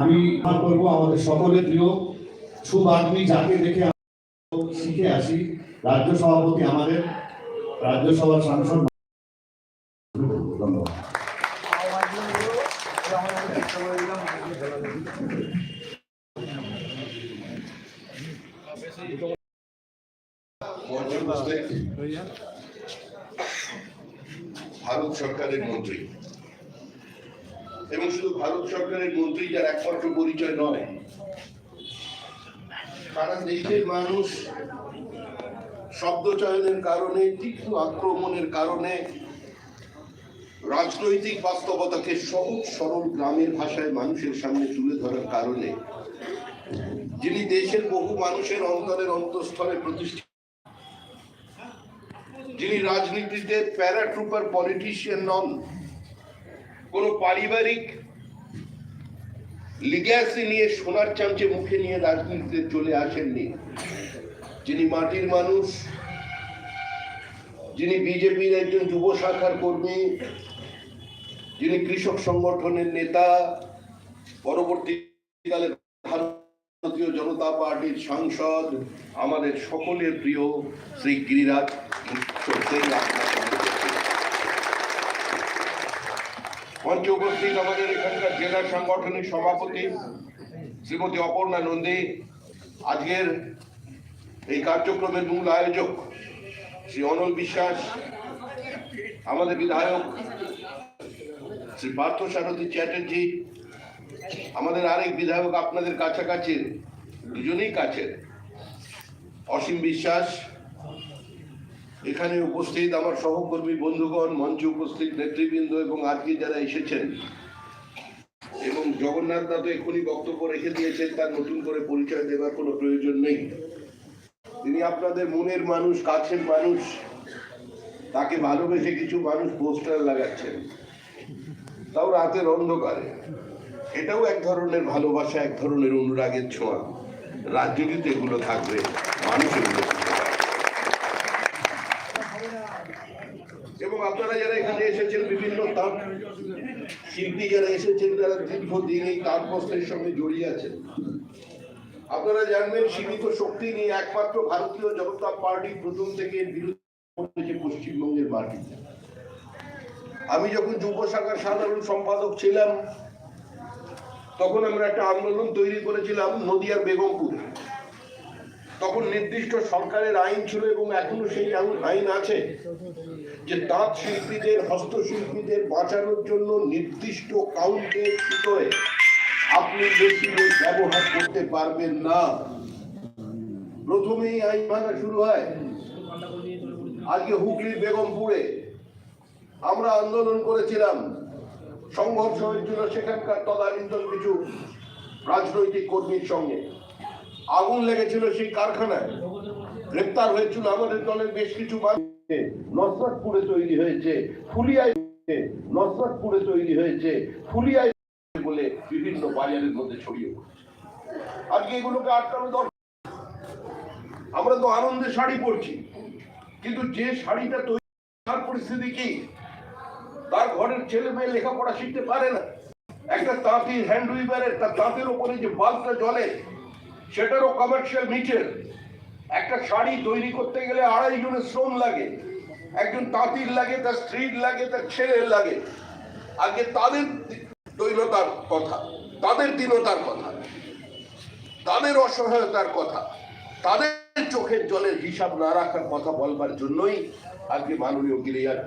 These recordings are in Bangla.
আমি করব আমাদের সকলের প্রিয় সুবাগ্মী যাকে দেখে শিখে আসি। রাজ্য সভাপতি আমাদের রাজ্যসভার সাংসদ ভারত সরকারের মন্ত্রী। এবং শুধু ভারত সরকারের মন্ত্রী যার একমাত্র পরিচয় নয়, সারা দেশের মানুষ শব্দ চয়নের কারণে, তীক্ষ্ণ আক্রমণের কারণে রাজনৈতিক বাস্তবতাকে সহজ, সরল গ্রামের ভাষায় মানুষের সামনে তুলে ধরার কারণে যিনি দেশের বহু মানুষের অন্তরের অন্তঃস্থলে প্রতিষ্ঠিত, যিনি রাজনীতিতে প্যারাট্রুপার পলিটিশিয়ান নন কোন পারিবারিক লিগ্যাসি নিয়ে সোনার চামচে মুখে নিয়ে রাজনীতিতে চলে আসেননি। যিনি মাটির মানুষ, যিনি বিজেপির একজন যুব শাখার কর্মী, যিনি কৃষক সংগঠনের নেতা, পরবর্তীকালে ভারতীয় জনতা পার্টির সাংসদ, আমাদের সকলের প্রিয় শ্রী গিরিরাজ সিং আপনাকে উপস্থিত আমাদের এখানকার জেলা সাংগঠনিক সভাপতি শ্রীমতী অপর্ণা নন্দী, আজকের এই কার্যক্রমের মূল আয়োজক শ্রী অনল বিশ্বাস, আমাদের বিধায়ক শ্রী পার্থ সারথী চ্যাটার্জি, আমাদের আরেক বিধায়ক আপনাদের কাছাকাছি, দুজনেই কাছের, অসীম বিশ্বাস এখানে উপস্থিত আমার সহকর্মী বন্ধুগণ, মঞ্চে উপস্থিত নেতৃবৃন্দ এবং আজকে যারা এসেছেন এবং জগন্নাথ দা তো এক্ষুনি বক্তব্য রেখে দিয়েছেন, তার নতুন করে পরিচয় দেওয়ার কোনো প্রয়োজন নেই। তিনি আপনাদের মনের মানুষ, কাছের মানুষ, তাকে ভালোবেসে কিছু মানুষ পোস্টার লাগাচ্ছেন। তাও রাতের অন্ধকারে। এটাও এক ধরনের ভালোবাসা, এক ধরনের অনুরাগের ছোঁয়া। রাজনীতিতে এগুলো থাকবে মানুষ এগুলো বুঝতে পারবে। এবং আপনারা যারা এখানে এসেছেন বিভিন্ন তাঁত শিল্পী যারা এসেছেন যারা দীর্ঘদিন এই তাঁতবস্ত্রের সঙ্গে জড়িয়ে আছেন। আপনারা জানবেন, সীমিত শক্তি নিয়ে একমাত্র ভারতীয় জনতা পার্টি প্রথম থেকে বিরোধী পশ্চিমবঙ্গের মাটিতে আমি যখন যুব শাখার সাধারণ সম্পাদক ছিলাম, তখন আমরা একটা আন্দোলন তৈরি করেছিলাম নদিয়ার বেগমপুরে। তখন নির্দিষ্ট সরকারের আইন ছিল এবং এখনও সেই আইন- আছে যে তাঁত শিল্পীদের, হস্তশিল্পীদের বাঁচানোর জন্য নির্দিষ্ট কাউন্টের ভিতরে আপনি বেশি ব্যবহার করতে পারবেন না। প্রথমেই আইন ভাঙা শুরু হয় আজকে হুগলির বেগমপুরে। আমরা আন্দোলন করেছিলাম, সংঘর্ষ হয়েছিল সেখানকার তদানীন্তন কিছু রাজনৈতিক কর্মীর সঙ্গে। আগুন লেগেছিল সেই কারখানায়। গ্রেপ্তার হয়েছিল আমাদের দলের বেশ কিছু মানুষ নসরতপুরে তৈরি হয়েছে, ফুলিয়ায় নসরতপুরে তৈরি হয়েছে, ফুলিয়ায় বলে বিভিন্ন বাজারের মধ্যে ছড়িয়ে পড়ছে। আজকে এগুলোকে আটকানো দরকার। আমরা তো আনন্দে শাড়ি পরছি। কিন্তু যে শাড়িটা তৈরি তার পরিস্থিতি কি? তার ঘরের ছেলে মেয়ে লেখাপড়া শিখতে পারে না। একটা তাঁতির হ্যান্ড উইভারের তার তাঁতের ওপরে যে বাল্বটা জ্বলে সেটারও কমার্শিয়াল মিটার একটা শাড়ি তৈরি করতে গেলে আড়াই জনের শ্রম লাগে। একজন তাঁতির লাগে, তার স্ত্রীর লাগে, তার ছেলের লাগে। আগে তাদের দৈনতার কথা, তাদের দীনতার কথা, তাদের অসহায়তার কথা, তাদের চোখের জলের হিসাব না রাখার কথা বলবার জন্যই আজকে মাননীয় গিরিয়ার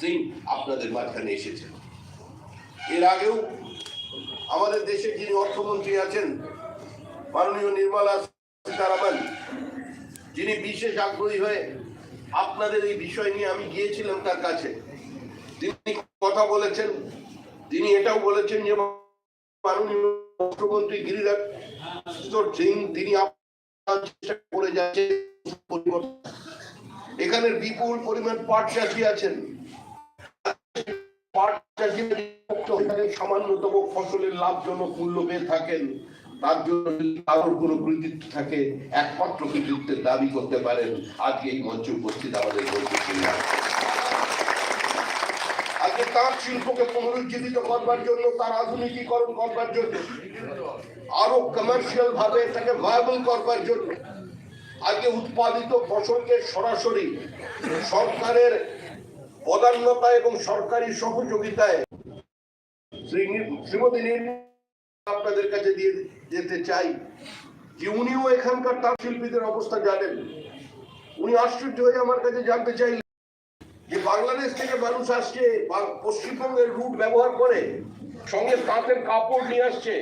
সিং আপনাদের মাঝখানে এসেছেন। এর আগেও আমাদের দেশে যিনি অর্থমন্ত্রী আছেন মাননীয় নির্মলা সীতারামন, যিনি বিশেষ আগ্রহী হয়ে আপনাদের এই বিষয় নিয়ে আমি গিয়েছিলাম তার কাছে। তিনি কথা বলেছেন, তিনি এটাও বলেছেন যে মুখ্যমন্ত্রী গিরিরাজ সিং, তিনি করে যাচ্ছে পরিবর্তন এখানের বিপুল পরিমাণ পাট চাষি আছেন। পাট চাষি সামান্যতম ফসলের লাভজনক মূল্য পেয়ে থাকেন। তার জন্য কারোর কোনো কৃতিত্ব থাকে, একমাত্র কৃতিত্বের দাবি করতে পারেন। আজকে এই মঞ্চে উপস্থিত আমাদের মন্ত্রী আজকে তাঁত শিল্পকে পুনরুজ্জীবিত করবার জন্য, তার আধুনিকীকরণ করবার জন্য, আরও কমার্শিয়াল ভাবে এটাকে ভায়াবল করবার জন্য, আজকে উৎপাদিত ফসলকে সরাসরি সরকারের প্রধান্যতা এবং সরকারি সহযোগিতায় শ্রীমতী নির্মলা আপনাদের কাছে দিয়ে যেতে চাই যে উনিও এখানকার তাঁত শিল্পীদের অবস্থা জানেন। উনি আশ্চর্য হয়ে আমার কাছে জানতে চাইলেন যে বাংলাদেশ থেকে মানুষ আসছে পশ্চিমবঙ্গের রুট ব্যবহার করে, সঙ্গে তাঁতের কাপড় নিয়ে আসছে,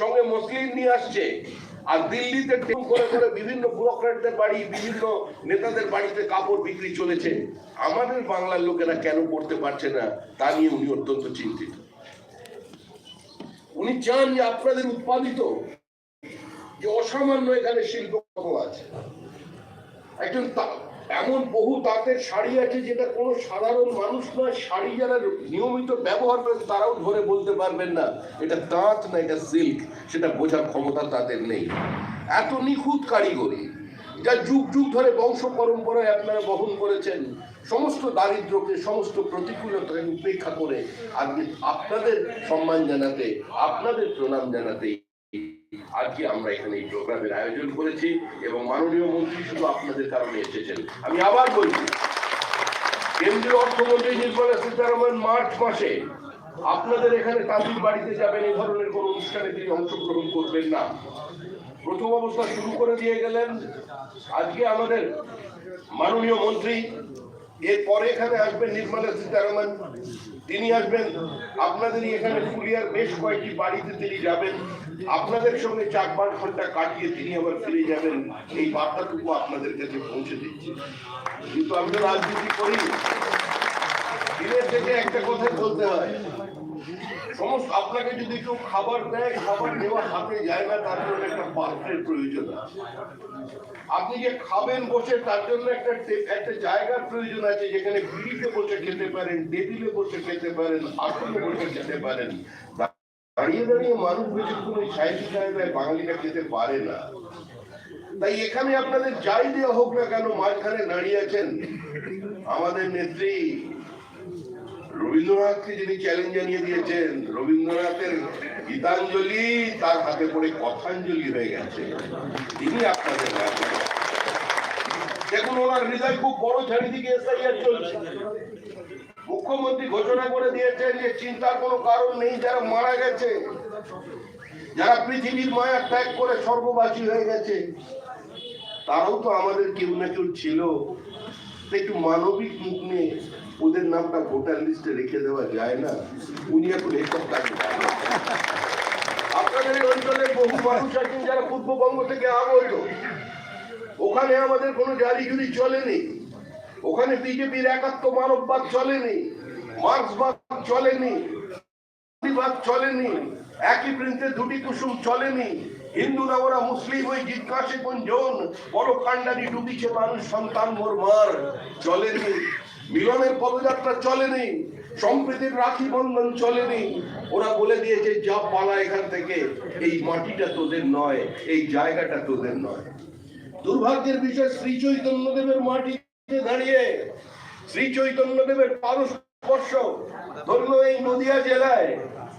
সঙ্গে মসলিন নিয়ে আসছে, আর দিল্লিতে টেম করে করে বিভিন্ন ব্যুরোক্রেটদের বাড়ি, বিভিন্ন নেতাদের বাড়িতে কাপড় বিক্রি চলেছে। আমাদের বাংলার লোকেরা কেন করতে পারছে না? তা নিয়ে উনি অত্যন্ত চিন্তিত। উনি চান যে আপনাদের উৎপাদিত যে অসামান্য এখানে শিল্প আছে। একজন এমন বহু তাঁতের শাড়ি আছে যেটা কোনো সাধারণ মানুষ নয়, শাড়ি যারা নিয়মিত ব্যবহার করেন তারাও ধরে বলতে পারবেন না, এটা তাঁত না এটা সিল্ক, সেটা বোঝার ক্ষমতা তাদের নেই। এত নিখুঁত কারিগরি, যা যুগ যুগ ধরে বংশ পরম্পরায় আপনারা বহন করেছেন সমস্ত দারিদ্র্যকে সমস্ত প্রতিকূলতাকে উপেক্ষা করে আজকে আপনাদের সম্মান জানাতে, আপনাদের প্রণাম জানাতে আজকে আমরা এখানে এই প্রোগ্রামের আয়োজন করেছি এবং মাননীয় মন্ত্রী শুধু আপনাদের কারণে এসেছেন। আমি আবার বলছি, কেন্দ্রীয় অর্থমন্ত্রী নির্মলা সীতারামন মার্চ মাসে আপনাদের এখানে তাঁতির বাড়িতে যাবেন, এই ধরনের কোন অনুষ্ঠানে তিনি অংশগ্রহণ করবেন না। প্রথম অবস্থা শুরু করে দিয়ে গেলেন। আজকে আমাদের মাননীয় মন্ত্রী এরপরে এখানে আসবেন নির্মলা সীতারামন। তিনি আসবেন। আপনাদের এখানে ফুলিয়ার বেশ কয়েকটি বাড়িতে তিনি যাবেন। আপনাদের সঙ্গে চার পাঁচ ঘণ্টা কাটিয়ে তিনি আবার ফিরে যাবেন। এই বার্তাটুকু আপনাদের কাছে পৌঁছে দিচ্ছি। কিন্তু আমি তো রাজনীতি করি, দিনের থেকে একটা কথা বলতে হয়। সমস্ত আপনাকে যদি কেউ খাবার দেয়, খাবার দেওয়া হাতে যায় না, তার জন্য একটা পাত্রের প্রয়োজন আপনি যে খাবেন বসে, তার জন্য একটা একটা জায়গার প্রয়োজন আছে যেখানে বিড়িতে বসে খেতে পারেন, টেবিলে বসে খেতে পারেন আসনে বসে খেতে পারেন। দাঁড়িয়ে দাঁড়িয়ে মানুষ বেশিক্ষণ ওই সাহিত্য জায়গায় বাঙালিরা খেতে পারে না। তাই এখানে আপনাদের যাই দেওয়া হোক না কেন, মাঝখানে দাঁড়িয়ে আছেন আমাদের নেত্রী রবীন্দ্রনাথকে যিনি চ্যালেঞ্জ জানিয়ে দিয়েছেন, রবীন্দ্রনাথের গীতাঞ্জলি তার হাতে পড়ে কথাঞ্জলি হয়ে গেছে। তিনি আপনাদের। দেখুন, ওনার হৃদয় খুব বড়, চারিদিকে এসআইআর চলছে। মুখ্যমন্ত্রী ঘোষণা করে দিয়েছেন যে চিন্তার কোনো কারণ নেই, যারা মারা গেছে, যারা পৃথিবীর মায়া ত্যাগ করে সর্ববাসী হয়ে গেছে, তারাও তো আমাদের কেউ না কেউ ছিল। একটু মানবিক মুখ নিয়ে ওদের নামটা ভোটার লিস্টে রেখে দেওয়া যায় না। উনি এখন কাজ আপনাদের অঞ্চলে বহু মানুষ আছেন যারা পূর্ববঙ্গ থেকে আগত ওখানে আমাদের কোনো জারিজুরি চলেনি। ওখানে বিজেপির একাত্ম মানববাদ চলেনি। মার্ক্সবাদ চলেনি। চলেনি। একই প্রিন্টে দুটি কুসুম চলেনি। হিন্দুরা ওরা মুসলিম ওই জিজ্ঞাসে জন, বড় কান্ডারি ডুবিছে মানুষ, সন্তান মোর মার। চলেনি। মিলনের পদযাত্রা চলেনি, সম্প্রীতির রাখি বন্ধন চলেনি। ওরা বলে দিয়েছে, যা পালা এখান থেকে, এই মাটিটা তোদের নয়, এই জায়গাটা তোদের নয়। দুর্ভাগ্যের বিষয়, শ্রী চৈতন্যদেবের মাটিতে দাঁড়িয়ে, শ্রী চৈতন্যদেবের পারস্পর্শ ধন্য এই নদিয়া জেলায়।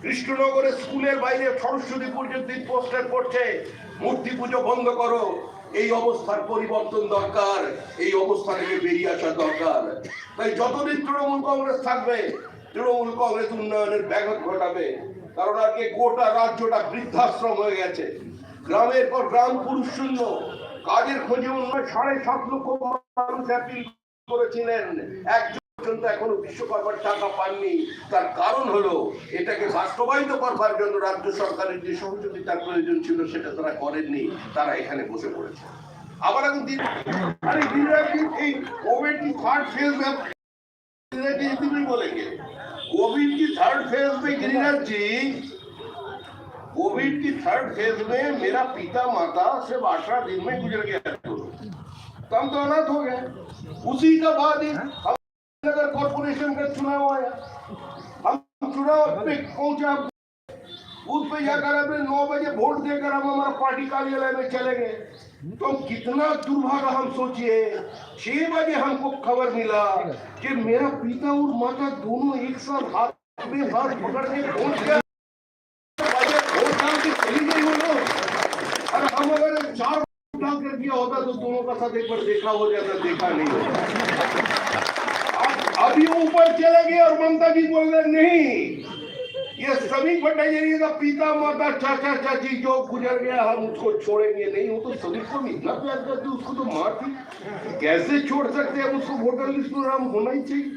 কৃষ্ণনগরের স্কুলের বাইরে সরস্বতী পুজোর দিন পোস্টার পড়ছে, মূর্তি পুজো বন্ধ করো এই অবস্থার পরিবর্তন দরকার, এই অবস্থা থেকে বেরিয়ে আসা দরকার। তাই যতদিন তৃণমূল কংগ্রেস থাকবে, তৃণমূল কংগ্রেস উন্নয়নের ব্যাঘাত ঘটাবে। কারণ আজকে গোটা রাজ্যটা বৃদ্ধাশ্রম হয়ে গেছে। গ্রামের পর গ্রাম পুরুষ শূন্য। কাজের খোঁজে উন্নয়ন সাড়ে সাত লক্ষ মানুষ অ্যাপিল করেছিলেন। একজন পর্যন্ত এখনো বিশ্বকর্মার টাকা পাননি তার কারণ হলো এটাকে বাস্তবায়িত করবার জন্য রাজ্য সরকারের যে সহযোগিতার প্রয়োজন ছিল সেটা তারা করেননি তারা এখানে বসে পড়েছে আবার এখন দিন আরে দিনরাত দিন এই কোভিড की थर्ड फेज में गिरिराज जी इतनी बोलेंगे कोविड की थर्ड फेज में गिरिराज जी कोविड की थर्ड फेज में मेरा पिता माता सिर्फ अठारह दिन में गुजर गया तो हम तो अनाथ हो गए उसी का बाद ही हम नगर कॉर्पोरेशन का चुनाव आया, हम चुनाव पे पहुँचा बूथ पे जाकर हमने नौ बजे वोट देकर हम हमारा पार्टी कार्यालय में चले गए। तो कितना दुर्भाग्य हम सोचिए, छह बजे हमको खबर मिला कि मेरा पिता और माता दोनों एक साथ हाथ में हाथ पकड़ के पहुँच गया अगर चार डाल कर दिया होता तो दोनों का साथ एक बार देखा हो जाता, देखा नहीं होता। अब- अभी वो ऊपर चले गए और ममता जी बोल रहे नहीं ये सभी भट्टाचार्य का पिता माता चाचा चाची जो गुजर गया हम उसको छोड़ेंगे नहीं वो तो सभी को इतना प्यार करते उसको तो मारती कैसे छोड़ सकते हैं उसको वोटर लिस्ट में नाम होना ही चाहिए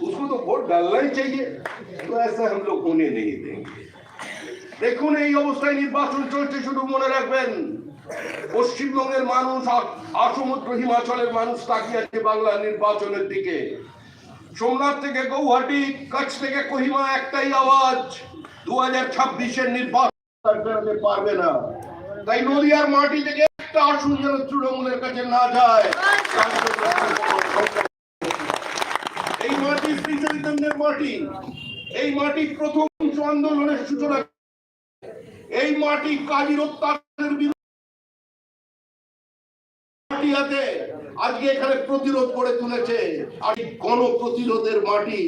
उसको तो वोट डालना ही चाहिए तो ऐसा हम लोग होने नहीं देंगे দেখুন এই অবস্থায় নির্বাচন চলছে শুধু মনে রাখবেন পশ্চিমবঙ্গের মানুষ আর আসমুদ্র হিমাচলের মানুষ তাকিয়ে আছে বাংলার নির্বাচনের দিকে সোমনাথ থেকে গৌহাটি কাছ থেকে কোহিমা একটাই আওয়াজ। দু হাজার ছাব্বিশের নির্বাচন পারবে না। তাই নদিয়ার মাটি থেকে একটা আসন যেন তৃণমূলের কাছে না যায়। এই মাটি শ্রী চৈতন্যের মাটি। এই মাটি প্রথম আন্দোলনের সূচনা। এই মাটি কাজীর অত্যাচারের আজকে এখানে প্রতিরোধ করে তুলেছে। আর এই গণ প্রতিরোধের মাটি